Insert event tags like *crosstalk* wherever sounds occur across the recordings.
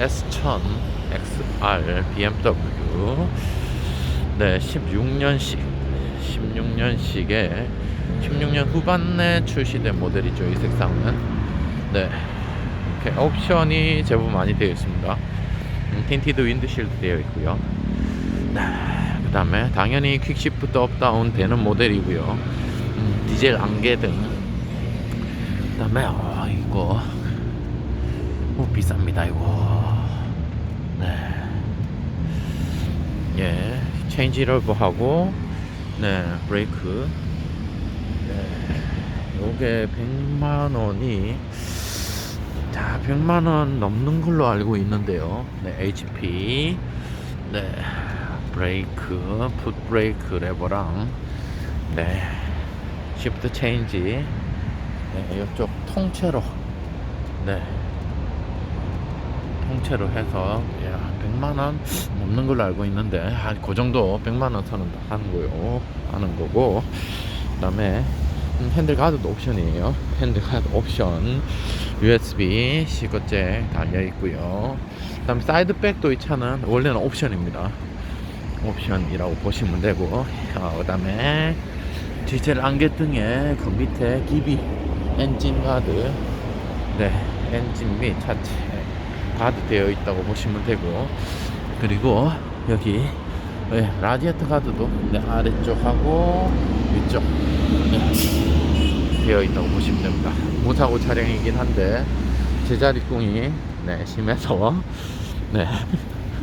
S1000 XR BMW 네 16년식. 16년식에 16년 후반에 출시된 모델이죠 이 색상은. 네 이렇게 옵션이 제법 많이 되어 있습니다. 음, 틴티드 윈드실드 되어 있고요. 네, 그 다음에 당연히 퀵시프트 업다운 되는 모델이고요. 음, 디젤 안개등. 그 다음에 어, 이거 어, 비쌉니다 이거 네. 예, 체인지 러브 하고 네, 브레이크 네. 요게 100만 원이 자, 100만 원 넘는 걸로 알고 있는데요. 네, HP 네. 브레이크, 풋 브레이크 레버랑 네. 시프트 체인지 네, 이쪽 통째로 네. 통째로 해서 야, 100만 원 넘는 걸로 알고 있는데 한 그 정도 100만 원 선은 다 하는 거요. 하는 거고. 그 다음에 음, 핸들 가드도 옵션이에요. 핸들 가드 옵션. USB 시거잭 달려 있고요. 그 다음에 사이드백도 이 차는 원래는 옵션입니다. 옵션이라고 보시면 되고. 어, 그 다음에 디젤 안개등에 그 밑에 기비 엔진 가드 네 엔진 및 차체 가드 되어 있다고 보시면 되고. 그리고 여기 네, 라디에이터 가드도 네, 아래쪽하고 위쪽 네, 되어 있다고 보시면 됩니다. 무사고 차량이긴 한데 제자리꿍이 네, 심해서 네.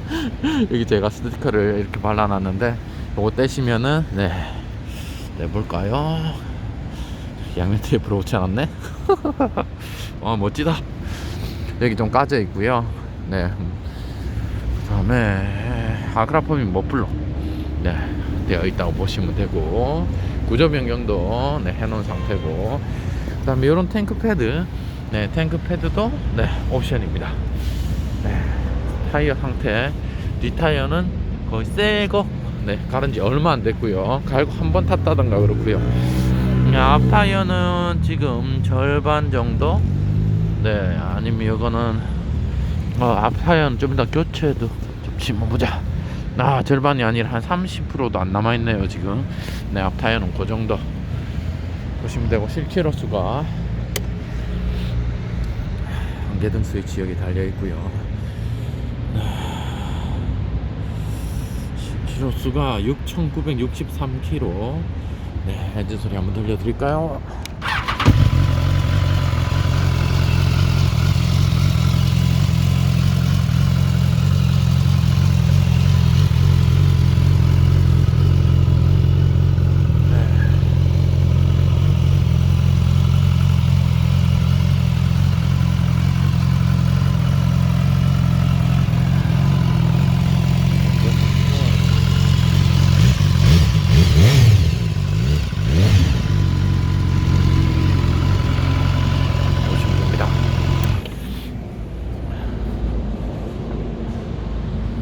*laughs* 여기 제가 스티커를 이렇게 발라놨는데 이거 떼시면은 네, 네 뭘까요? 양면 테이프로 않았네? *laughs* 어 멋지다 여기 좀 까져 있고요. 네. 그다음에 아크라폼이 머플러 네 되어 있다고 보시면 되고 구조 변경도 네, 해놓은 상태고 그다음에 이런 탱크 패드 네 탱크 패드도 네 옵션입니다. 네 타이어 상태 뒷 타이어는 거의 새거 네 갈은 지 얼마 안 됐고요. 갈고 한 번 탔다던가 그렇고요. 네, 앞 타이어는 지금 절반 정도 네, 아니면 이거는 어, 앞 타이어는 좀 이따 교체도 좀 심어보자. 아, 절반이 아니라 한 30%도 안 남아 있네요 지금. 네, 앞 타이어는 그 정도 보시면 되고 실키로 수가 안개등 스위치 여기 달려 있고요. 실키로 수가 6,963km. 네, 엔진 소리 한번 들려드릴까요?